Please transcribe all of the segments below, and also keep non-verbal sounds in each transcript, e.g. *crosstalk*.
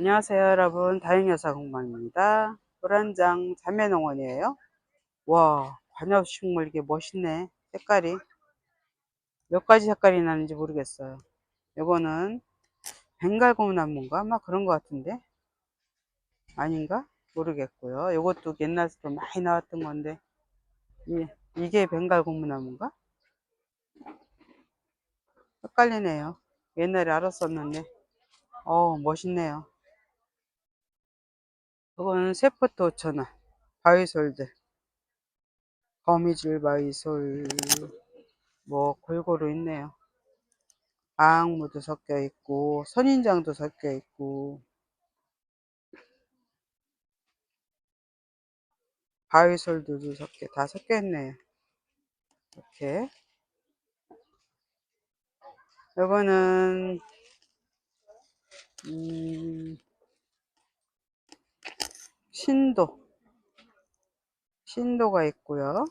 안녕하세요 여러분. 다행여사 공방입니다. 노란장 자매농원이에요. 와 관엽식물 이게 멋있네. 색깔이. 몇 가지 색깔이 나는지 모르겠어요. 요거는 벵갈고무나무인가? 아마 그런 것 같은데? 아닌가? 모르겠고요. 요것도 옛날부터 많이 나왔던 건데. 이, 이게 벵갈고무나무인가? 헷갈리네요. 옛날에 알았었는데. 어 멋있네요 이거는 세포트 5,000원. 바이솔드. 거미줄 바이솔. 뭐, 골고루 있네요. 아악무도 섞여 있고, 선인장도 섞여 있고, 바이솔드도 섞여, 다 섞여 있네요. 이렇게. 이거는, 음, 신도. 신도가 있고요.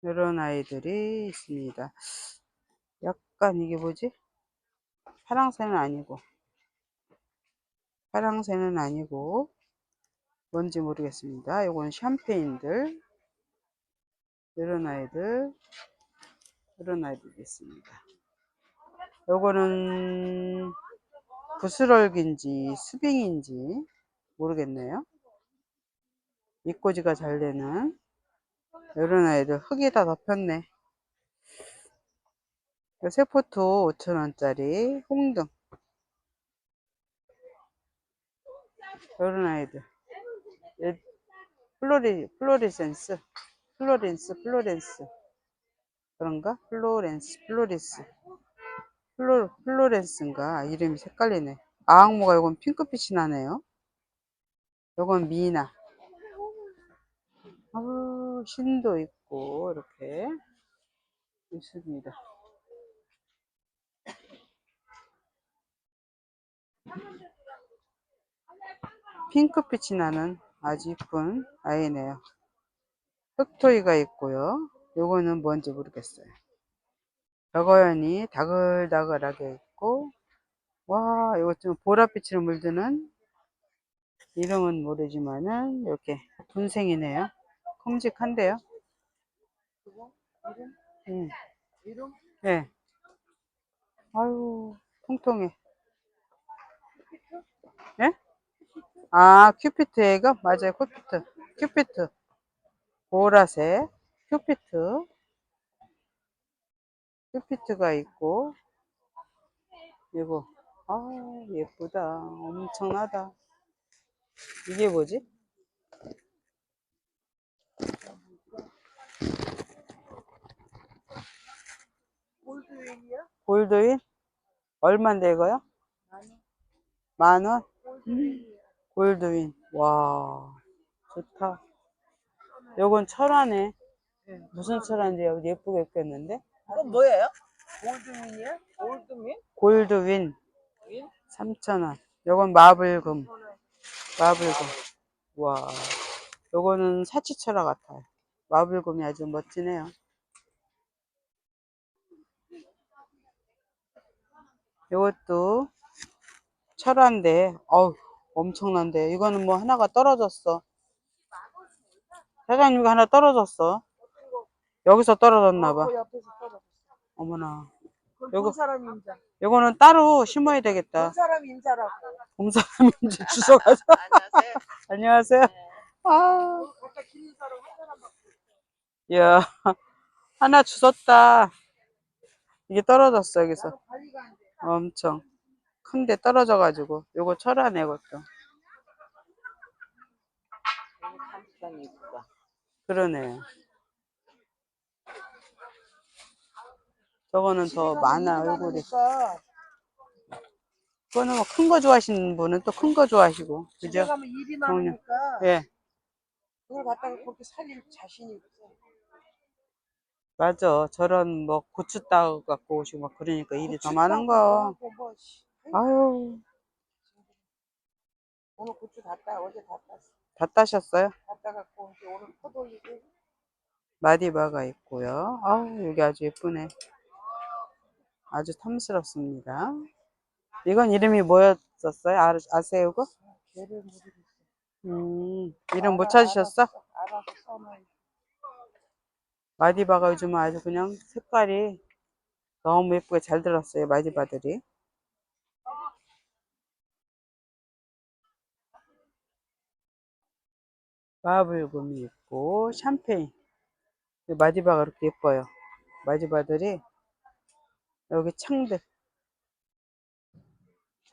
이런 아이들이 있습니다. 약간 이게 뭐지? 파랑새는 아니고 파랑새는 아니고 뭔지 모르겠습니다. 이건 샴페인들 이런 아이들 이런 아이들이 있습니다. 요거는 부스럴기인지 스빙인지 모르겠네요. 입꼬지가 잘 되는 이런 아이들 흙이 다 덮였네. 세포토 5천원짜리 홍등 이런 아이들 플로리, 플로리센스 플로렌스 플로렌스 그런가? 플로렌스 플로리스 플로, 플로렌스인가? 이름이 색깔리네. 아악모가 이건 핑크빛이 나네요. 이건 미나. 어, 신도 있고 이렇게 있습니다. 핑크빛이 나는 아주 이쁜 아이네요. 흑토이가 있고요. 요거는 뭔지 모르겠어요 벽어연이 다글다글하게 있고 와 이거 좀 보랏빛으로 물드는 이름은 모르지만은 이렇게 분생이네요 큼직한데요 음. 이름? 네. 아유 통통해 예? 아 큐피트 애가 맞아요 큐피트 큐피트 보라색 큐피트 큐피트가 있고 이거 아 예쁘다 엄청나다 이게 뭐지? 골드윙이야? 골드윈? 얼만데 이거요? 만원? 골드윈 와 좋다 요건 철화네 네. 무슨 철화인지 예쁘게 입겠는데 그건 뭐예요? 골드윙? 골드윈? 윈? 3,000원. 요건 마블금. 마블금. 와. 요거는 사치철화 같아요. 마블금이 아주 멋지네요. 요것도 철화인데 어우 엄청난데. 이거는 뭐 하나가 떨어졌어. 사장님 이거 하나 떨어졌어 여기서 떨어졌나 봐 그 옆에서 떨어졌어. 어머나 요거- 본 사람 임자. 요거는 따로 심어야 되겠다 본 사람 임자라고. 봄 사람인지 *laughs* 주워 가서 안녕하세요. *laughs* 안녕하세요 아 갖다 기는 사람 한 사람만. 이야 하나 주웠다 이게 떨어졌어 여기서 나도 관리가 안 돼. 엄청 큰데 떨어져 가지고 요거 철하네 이것도 감수성이 있다. 그러네 저거는 더 많아 얼굴이 그거는 뭐 큰 거 좋아하시는 분은 또 큰 거 좋아하시고 그죠 가면 일이 그럼요. 많으니까 예 그걸 갖다가 그렇게 살릴 자신이 없어. 맞아 저런 뭐 고추 따 갖고 오시고 막 그러니까 일이 더 많은 거 뭐, 씨. 아유 오늘 고추 다 따, 어제 다 땄어. 다 따셨어요 다 따갖고 이제 오늘 포 돌리고 마디바가 있고요. 아우, 여기 아주 예쁘네. 아주 탐스럽습니다. 이건 이름이 뭐였었어요? 아, 모르겠어. 음, 이름 못 찾으셨어? 마디바가 요즘은 아주 그냥 색깔이 너무 예쁘게 잘 들었어요, 마디바들이. 마블금이 있고, 샴페인. 이 마디바가 이렇게 예뻐요. 마디바들이, 여기 창들.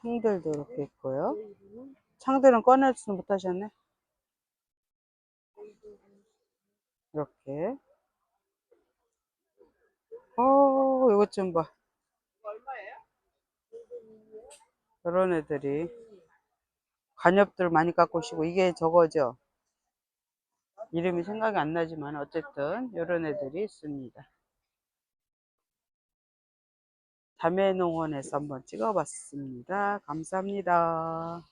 창들도 이렇게 있고요. 창들은 꺼내지는 못하셨네. 이렇게. 어, 이것 좀 봐. 이런 애들이 관엽들 많이 갖고 오시고 이게 저거죠. 이름이 생각이 안 나지만 어쨌든 이런 애들이 있습니다. 자매농원에서 한번 찍어봤습니다. 감사합니다.